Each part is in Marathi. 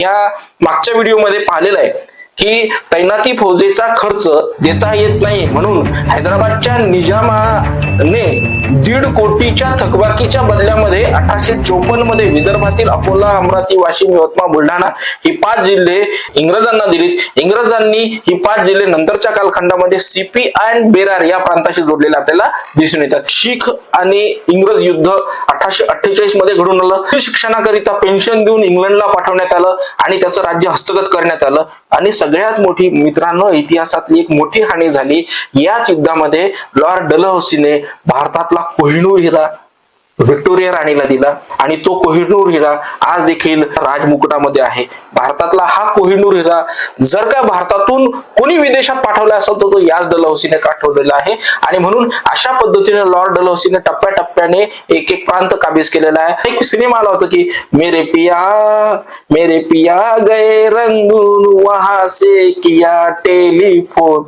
या मागच्या व्हिडिओमध्ये पाहिलेलं आहे. की तैनाती फौजेचा खर्च देता येत नाही म्हणून हैदराबादच्या निजामाने दीड कोटीच्या थकबाकीच्या बदल्यामध्ये अठराशे चोपन्नमध्ये विदर्भातील अकोला अमरावती वाशिम यवतमाळ बुलढाणा ही पाच जिल्हे इंग्रजांना दिलीत. इंग्रजांनी ही पाच जिल्हे नंतरच्या कालखंडामध्ये सीपी अँड बेरार या प्रांताशी जोडलेले आपल्याला दिसून येतात. शीख आणि इंग्रज युद्ध अठराशे अठ्ठेचाळीसमध्ये घडून आलं. शिक्षणाकरिता पेन्शन देऊन इंग्लंडला पाठवण्यात आलं आणि त्याचं राज्य हस्तगत करण्यात आलं आणि सगळ्यात मोठी मित्रांनो इतिहासातली एक मोठी हानी झाली याच युद्धामध्ये लॉर्ड डलहौसीने भारतातला कोहिनूर हिरा व्हिक्टोरिया राणीला दिला आणि तो कोहिनूर हिरा आज देखील राजमुकुटामध्ये आहे. भारतातला हा कोहिनूर हिरा जर का भारतातून कोणी विदेशात पाठवला असेल तर तो याच डलहौसीने पाठवलेला आहे. आणि म्हणून अशा पद्धतीने लॉर्ड डलहौसीने टप्प्याटप्प्याने एक एक प्रांत काबीज केलेला आहे. एक सिनेमा आला होता की मेरे पिया मेरे पिया गए रंगून वहां से किया टेलिफोन.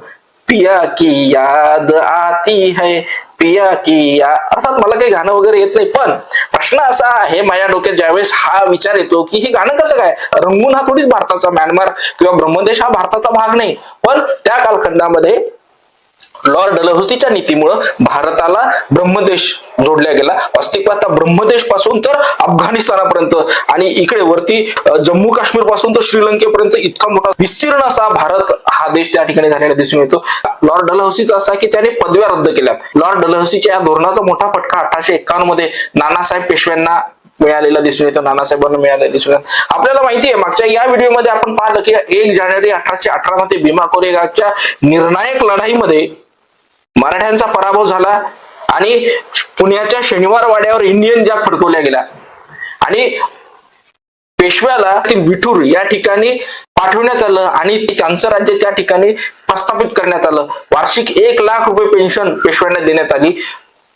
पिया की याद आती है पिया की या अर्थात मला काही गाणं वगैरे येत नाही पण प्रश्न असा आहे माझ्या डोक्यात ज्यावेळेस हा विचार येतो की हे गाणं कसं काय? रंगून हा थोडीच भारताचा म्यानमार किंवा ब्रह्मदेश हा भारताचा भाग नाही पण त्या कालखंडामध्ये लॉर्ड डलहौसीच्या नीतीमुळं भारताला ब्रह्मदेश जोडल्या गेला. अस्तित्वात आता ब्रह्मदेशपासून तर अफगाणिस्तानापर्यंत. आणि इकडे वरती जम्मू काश्मीरपासून तर श्रीलंकेपर्यंत इतका मोठा विस्तीर्ण असा भारत हा देश त्या ठिकाणी झालेला दिसून येतो. लॉर्ड डलहौसीचा असा की त्याने पदव्या रद्द केल्यात. लॉर्ड डलहौसीच्या या धोरणाचा मोठा फटका अठराशे एकावन्नमध्ये नानासाहेब पेशव्यांना मिळालेला दिसून येतो. नानासाहेबांना मिळालेला दिसून येतो. आपल्याला माहिती आहे मागच्या या व्हिडिओमध्ये आपण पाहिलं की एक जानेवारी अठराशे अठरा मध्ये भीमा कोरेगावच्या निर्णायक लढाईमध्ये मराठ्यांचा पराभव झाला आणि पुण्याच्या शनिवार वाड्यावर इंडियन जॅक फडकवल्या गेला आणि पेशव्याला ते विठूर या ठिकाणी पाठवण्यात आलं आणि त्यांचं राज्य त्या ठिकाणी प्रस्थापित करण्यात आलं. वार्षिक एक लाख रुपये पेन्शन पेशव्यांना देण्यात आली.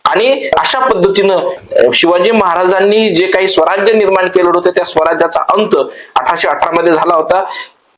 आणि अशा पद्धतीनं शिवाजी महाराजांनी जे काही स्वराज्य निर्माण केलं होतं त्या स्वराज्याचा अंत अठराशे अठरा मध्ये झाला होता.